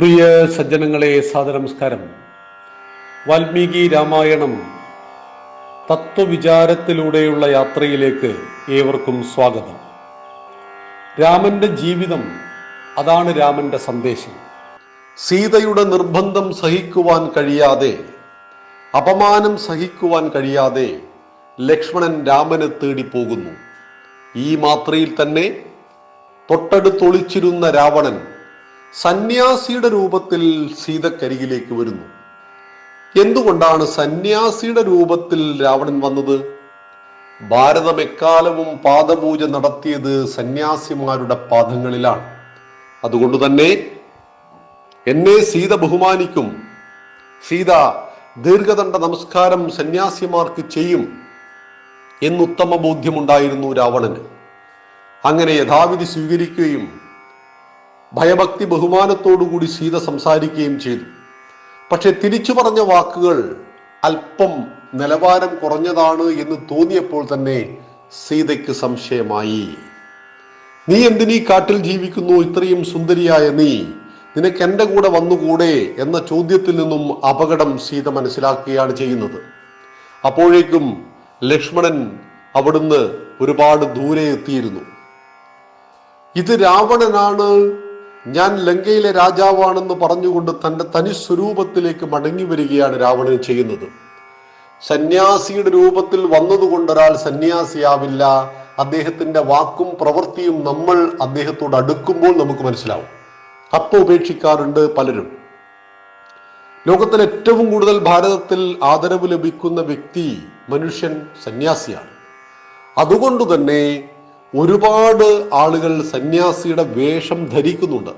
പ്രിയ സജ്ജനങ്ങളെ സാദനമസ്കാരം വാൽമീകി രാമായണം തത്വവിചാരത്തിലൂടെയുള്ള യാത്രയിലേക്ക് ഏവർക്കും സ്വാഗതം. രാമന്റെ ജീവിതം അതാണ് രാമന്റെ സന്ദേശം. സീതയുടെ നിർബന്ധം സഹിക്കുവാൻ കഴിയാതെ അപമാനം സഹിക്കുവാൻ കഴിയാതെ ലക്ഷ്മണൻ രാമനെ തേടി പോകുന്നു ഈ മാത്രയിൽ തന്നെ തൊട്ടടുത്തൊളിച്ചിരുന്ന രാവണൻ സന്യാസിയുടെ രൂപത്തിൽ സീതക്കരികിലേക്ക് വരുന്നു. എന്തുകൊണ്ടാണ് സന്യാസിയുടെ രൂപത്തിൽ രാവണൻ വന്നത്? ഭാരതം എക്കാലവും പാദപൂജ നടത്തിയത് സന്യാസിമാരുടെ പാദങ്ങളിലാണ്. അതുകൊണ്ട് തന്നെ എന്നെ സീത ബഹുമാനിക്കും. സീത ദീർഘദണ്ഡ നമസ്കാരം സന്യാസിമാർക്ക് ചെയ്യും എന്നുത്തമ ബോധ്യമുണ്ടായിരുന്നു രാവണന്. അങ്ങനെ യഥാവിധി സ്വീകരിക്കുകയും ഭയഭക്തി ബഹുമാനത്തോടുകൂടി സീത സംസാരിക്കുകയും ചെയ്തു. പക്ഷെ തിരിച്ചു പറഞ്ഞ വാക്കുകൾ അല്പം നിലവാരം കുറഞ്ഞതാണ് എന്ന് തോന്നിയപ്പോൾ തന്നെ സീതയ്ക്ക് സംശയമായി. നീ എന്തിനീ കാട്ടിൽ ജീവിക്കുന്നു? ഇത്രയും സുന്ദരിയായ നീ. നിനക്ക് എന്റെ കൂടെ വന്നുകൂടെ? എന്ന ചോദ്യത്തിൽ നിന്നും അപകടം സീത മനസ്സിലാക്കുകയാണ് ചെയ്യുന്നത്. അപ്പോഴേക്കും ലക്ഷ്മണൻ അവിടുന്ന് ഒരുപാട് ദൂരെ എത്തിയിരുന്നു. ഇത് രാവണനാണ് ഞാൻ ലങ്കയിലെ രാജാവാണെന്ന് പറഞ്ഞുകൊണ്ട് തന്റെ തനി സ്വരൂപത്തിലേക്ക് മടങ്ങി വരികയാണ് രാവണൻ ചെയ്യുന്നത്. സന്യാസിയുടെ രൂപത്തിൽ വന്നതുകൊണ്ട് ഒരാൾ സന്യാസിയാവില്ല. അദ്ദേഹത്തിന്റെ വാക്കും പ്രവൃത്തിയും നമ്മൾ അദ്ദേഹത്തോട് അടുക്കുമ്പോൾ നമുക്ക് മനസ്സിലാവും. അപ്പ ഉപേക്ഷിക്കാറുണ്ട് പലരും. ലോകത്തിൽ ഏറ്റവും കൂടുതൽ ഭാരതത്തിൽ ആദരവ് ലഭിക്കുന്ന വ്യക്തി മനുഷ്യൻ സന്യാസിയാണ്. അതുകൊണ്ട് തന്നെ ഒരുപാട് ആളുകൾ സന്യാസിയുടെ വേഷം ധരിക്കുന്നുണ്ട്.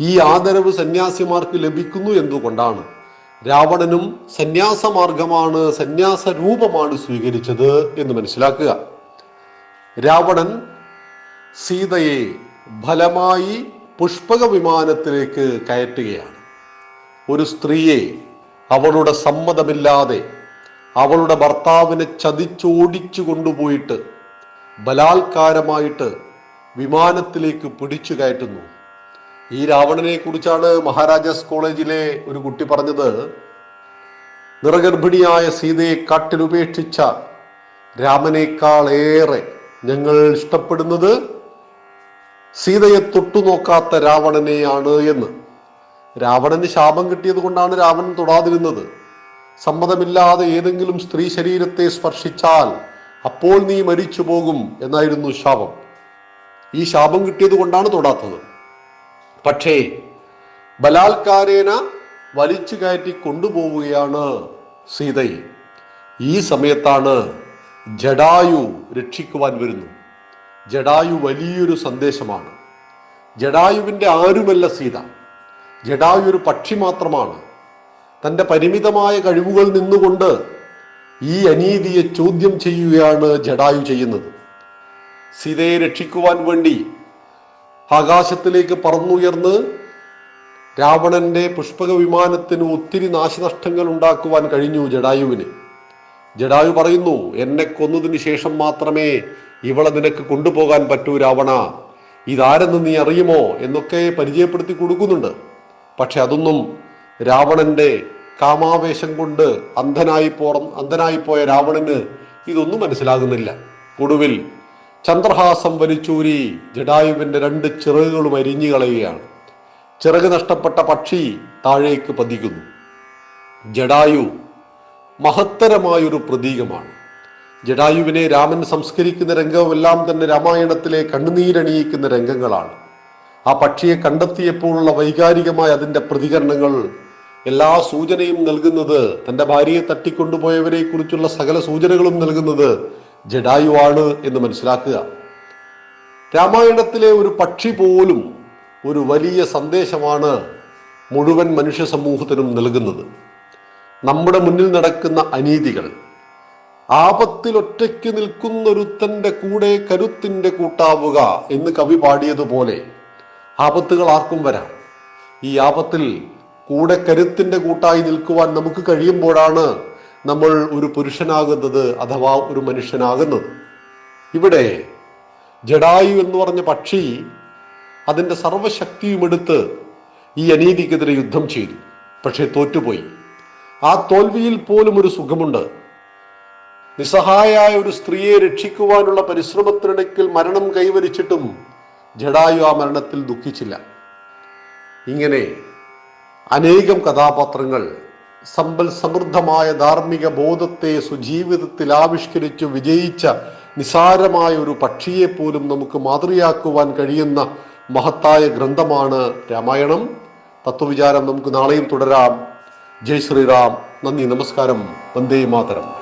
ഈ ആദരവ് സന്യാസിമാർക്ക് ലഭിക്കുന്നു എന്തുകൊണ്ടാണ്? രാവണനും സന്യാസമാർഗമാണ് സന്യാസ രൂപമാണ് സ്വീകരിച്ചത് എന്ന് മനസ്സിലാക്കുക. രാവണൻ സീതയെ ഫലമായി പുഷ്പക വിമാനത്തിലേക്ക് കയറ്റുകയാണ്. ഒരു സ്ത്രീയെ അവളുടെ സമ്മതമില്ലാതെ അവളുടെ ഭർത്താവിനെ ചതിച്ചോടിച്ചു കൊണ്ടുപോയിട്ട് ബലാത്കാരമായിട്ട് വിമാനത്തിലേക്ക് പിടിച്ചു കയറ്റുന്നു. ഈ രാവണനെ കുറിച്ചാണ് മഹാരാജാസ് കോളേജിലെ ഒരു കുട്ടി പറഞ്ഞത്. നിറഗർഭിണിയായ സീതയെ കാട്ടിലുപേക്ഷിച്ച രാമനേക്കാളേറെ ഞങ്ങൾ ഇഷ്ടപ്പെടുന്നത് സീതയെ തൊട്ടുനോക്കാത്ത രാവണനെയാണ് എന്ന്. രാവണന് ശാപം കിട്ടിയത് കൊണ്ടാണ് രാവണൻ തൊടാതിരുന്നത്. സമ്മതമില്ലാതെ ഏതെങ്കിലും സ്ത്രീ ശരീരത്തെ സ്പർശിച്ചാൽ അപ്പോൾ നീ മരിച്ചു പോകും എന്നായിരുന്നു ശാപം. ഈ ശാപം കിട്ടിയത് കൊണ്ടാണ് തൊടാത്തത്. പക്ഷേ ബലാത്കാരേന വലിച്ചു കയറ്റി കൊണ്ടുപോവുകയാണ് സീതയെ. ഈ സമയത്താണ് ജഡായു രക്ഷിക്കുവാൻ വരുന്നു. ജഡായു വലിയൊരു സന്ദേശമാണ്. ജഡായുവിന്റെ ആരുമല്ല സീത. ജഡായു ഒരു പക്ഷി മാത്രമാണ്. തന്റെ പരിമിതമായ കഴിവുകൾ നിന്നുകൊണ്ട് ഈ അനീതിയെ ചോദ്യം ചെയ്യുകയാണ് ജഡായു ചെയ്യുന്നത്. സീതയെ രക്ഷിക്കുവാൻ വേണ്ടി ആകാശത്തിലേക്ക് പറന്നുയർന്ന് രാവണന്റെ പുഷ്പക വിമാനത്തിന് ഒത്തിരി നാശനഷ്ടങ്ങൾ ഉണ്ടാക്കുവാൻ കഴിഞ്ഞു ജഡായുവിന്. ജഡായു പറയുന്നു എന്നെ കൊന്നതിന് ശേഷം മാത്രമേ ഇവളെ നിനക്ക് കൊണ്ടുപോകാൻ പറ്റൂ രാവണ. ഇതാരെന്ന് നീ അറിയുമോ? എന്നൊക്കെ പരിചയപ്പെടുത്തി കൊടുക്കുന്നുണ്ട്. പക്ഷെ അതൊന്നും രാവണന്റെ കാമാവേശം കൊണ്ട് അന്ധനായി പോറ അന്ധനായി പോയ രാവണന് ഇതൊന്നും മനസ്സിലാകുന്നില്ല. ഒടുവിൽ ചന്ദ്രഹാസം വലിച്ചൂരി ജഡായുവിന്റെ രണ്ട് ചിറകുകളും അരിഞ്ഞു കളയുകയാണ്. ചിറക് നഷ്ടപ്പെട്ട പക്ഷി താഴേക്ക് പതിക്കുന്നു. ജഡായു മഹത്തരമായൊരു പ്രതീകമാണ്. ജഡായുവിനെ രാമൻ സംസ്കരിക്കുന്ന രംഗമെല്ലാം തന്നെ രാമായണത്തിലെ കണ്ണുനീരണിയിക്കുന്ന രംഗങ്ങളാണ്. ആ പക്ഷിയെ കണ്ടെത്തിയപ്പോഴുള്ള വൈകാരികമായ അതിന്റെ പ്രതികരണങ്ങൾ എല്ലാ സൂചനയും നൽകുന്നത് തന്റെ ഭാര്യയെ തട്ടിക്കൊണ്ടുപോയവരെ കുറിച്ചുള്ള സകല സൂചനകളും നൽകുന്നത് ജഡായുവാണ് എന്ന് മനസ്സിലാക്കുക. രാമായണത്തിലെ ഒരു പക്ഷി പോലും ഒരു വലിയ സന്ദേശമാണ് മുഴുവൻ മനുഷ്യ സമൂഹത്തിനും നൽകുന്നത്. നമ്മുടെ മുന്നിൽ നടക്കുന്ന അനീതികൾ ആപത്തിൽ ഒറ്റയ്ക്ക് നിൽക്കുന്നൊരുത്തന്റെ കൂടെ കരുത്തിന്റെ കൂട്ടാവുക എന്ന് കവി പാടിയതുപോലെ ആപത്തുകൾ ആർക്കും വരാം. ഈ ആപത്തിൽ കൂടെ കരുത്തിന്റെ കൂട്ടായി നിൽക്കുവാൻ നമുക്ക് കഴിയുമ്പോഴാണ് നമ്മൾ ഒരു പുരുഷനാകുന്നത് അഥവാ ഒരു മനുഷ്യനാകുന്നത്. ഇവിടെ ജഡായു എന്ന് പറഞ്ഞ പക്ഷി അതിന്റെ സർവശക്തിയും എടുത്ത് ഈ അനീതിക്കെതിരെ യുദ്ധം ചെയ്തു. പക്ഷേ തോറ്റുപോയി. ആ തോൽവിയിൽ പോലും ഒരു സുഖമുണ്ട്. നിസ്സഹായായ ഒരു സ്ത്രീയെ രക്ഷിക്കുവാനുള്ള പരിശ്രമത്തിനിടയ്ക്കിൽ മരണം കൈവരിച്ചിട്ടും ജഡായു ആ മരണത്തിൽ ദുഃഖിച്ചില്ല. ഇങ്ങനെ അനേകം കഥാപാത്രങ്ങൾ സമ്പൽ സമൃദ്ധമായ ധാർമ്മിക ബോധത്തെ സുജീവിതത്തിൽ ആവിഷ്കരിച്ചു വിജയിച്ച നിസാരമായ ഒരു പക്ഷിയെ പോലും നമുക്ക് മാതൃയാക്കുവാൻ കഴിയുന്ന മഹത്തായ ഗ്രന്ഥമാണ് രാമായണം. തത്വവിചാരം നമുക്ക് നാളെയും തുടരാം. ജയ് ശ്രീറാം. നന്ദി നമസ്കാരം. വന്ദേ മാതരം.